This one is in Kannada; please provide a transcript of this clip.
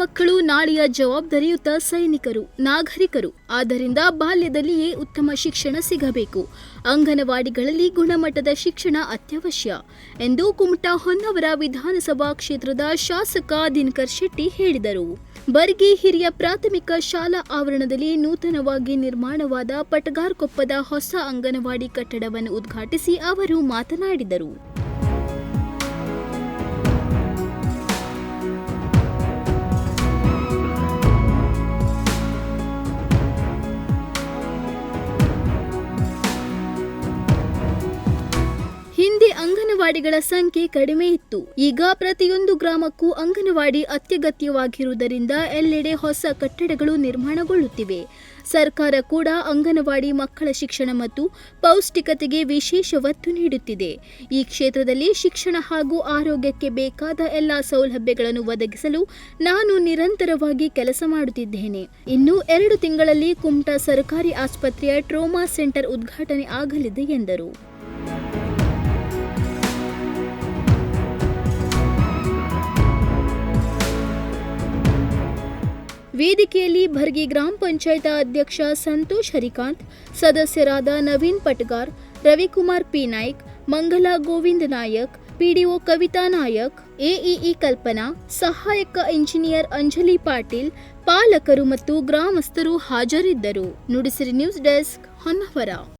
ಮಕ್ಕಳು ನಾಳೆಯ ಜವಾಬ್ದಾರಿಯುತ ಸೈನಿಕರು, ನಾಗರಿಕರು. ಆದ್ದರಿಂದ ಬಾಲ್ಯದಲ್ಲಿಯೇ ಉತ್ತಮ ಶಿಕ್ಷಣ ಸಿಗಬೇಕು. ಅಂಗನವಾಡಿಗಳಲ್ಲಿ ಗುಣಮಟ್ಟದ ಶಿಕ್ಷಣ ಅತ್ಯವಶ್ಯ ಎಂದು ಕುಮಟಾ ಹೊನ್ನವರ ವಿಧಾನಸಭಾ ಕ್ಷೇತ್ರದ ಶಾಸಕ ದಿನಕರ್ ಶೆಟ್ಟಿ ಹೇಳಿದರು. ಬರ್ಗಿ ಹಿರಿಯ ಪ್ರಾಥಮಿಕ ಶಾಲಾ ಆವರಣದಲ್ಲಿ ನೂತನವಾಗಿ ನಿರ್ಮಾಣವಾದ ಪಟಗಾರ್ಕೊಪ್ಪದ ಹೊಸ ಅಂಗನವಾಡಿ ಕಟ್ಟಡವನ್ನು ಉದ್ಘಾಟಿಸಿ ಅವರು ಮಾತನಾಡಿದರು. ಅಂಗನವಾಡಿಗಳ ಸಂಖ್ಯೆ ಕಡಿಮೆ ಇತ್ತು. ಈಗ ಪ್ರತಿಯೊಂದು ಗ್ರಾಮಕ್ಕೂ ಅಂಗನವಾಡಿ ಅತ್ಯಗತ್ಯವಾಗಿರುವುದರಿಂದ ಎಲ್ಲೆಡೆ ಹೊಸ ಕಟ್ಟಡಗಳು ನಿರ್ಮಾಣಗೊಳ್ಳುತ್ತಿವೆ. ಸರ್ಕಾರ ಕೂಡ ಅಂಗನವಾಡಿ ಮಕ್ಕಳ ಶಿಕ್ಷಣ ಮತ್ತು ಪೌಷ್ಟಿಕತೆಗೆ ವಿಶೇಷ ಒತ್ತು ನೀಡುತ್ತಿದೆ. ಈ ಕ್ಷೇತ್ರದಲ್ಲಿ ಶಿಕ್ಷಣ ಹಾಗೂ ಆರೋಗ್ಯಕ್ಕೆ ಬೇಕಾದ ಎಲ್ಲ ಸೌಲಭ್ಯಗಳನ್ನು ಒದಗಿಸಲು ನಾನು ನಿರಂತರವಾಗಿ ಕೆಲಸ ಮಾಡುತ್ತಿದ್ದೇನೆ. ಇನ್ನು ಎರಡು ತಿಂಗಳಲ್ಲಿ ಕುಮಟಾ ಸರ್ಕಾರಿ ಆಸ್ಪತ್ರೆಯ ಟ್ರೋಮಾ ಸೆಂಟರ್ ಉದ್ಘಾಟನೆ ಆಗಲಿದೆ ಎಂದರು. ವೇದಿಕೆಯಲ್ಲಿ ಭರ್ಗಿ ಗ್ರಾಮ ಪಂಚಾಯತ್ ಅಧ್ಯಕ್ಷ ಸಂತೋಷ್ ಹರಿಕಾಂತ್, ಸದಸ್ಯರಾದ Naveen Patgar, Ravikumar P. Naik, Mangala Govind Nayak, PDO Kavita Nayak, AEE Kalpana, ಸಹಾಯಕ ಇಂಜಿನಿಯರ್ ಅಂಜಲಿ ಪಾಟೀಲ್, ಪಾಲಕರು ಮತ್ತು ಗ್ರಾಮಸ್ಥರು ಹಾಜರಿದ್ದರು. Nudisiri news desk Honnavar.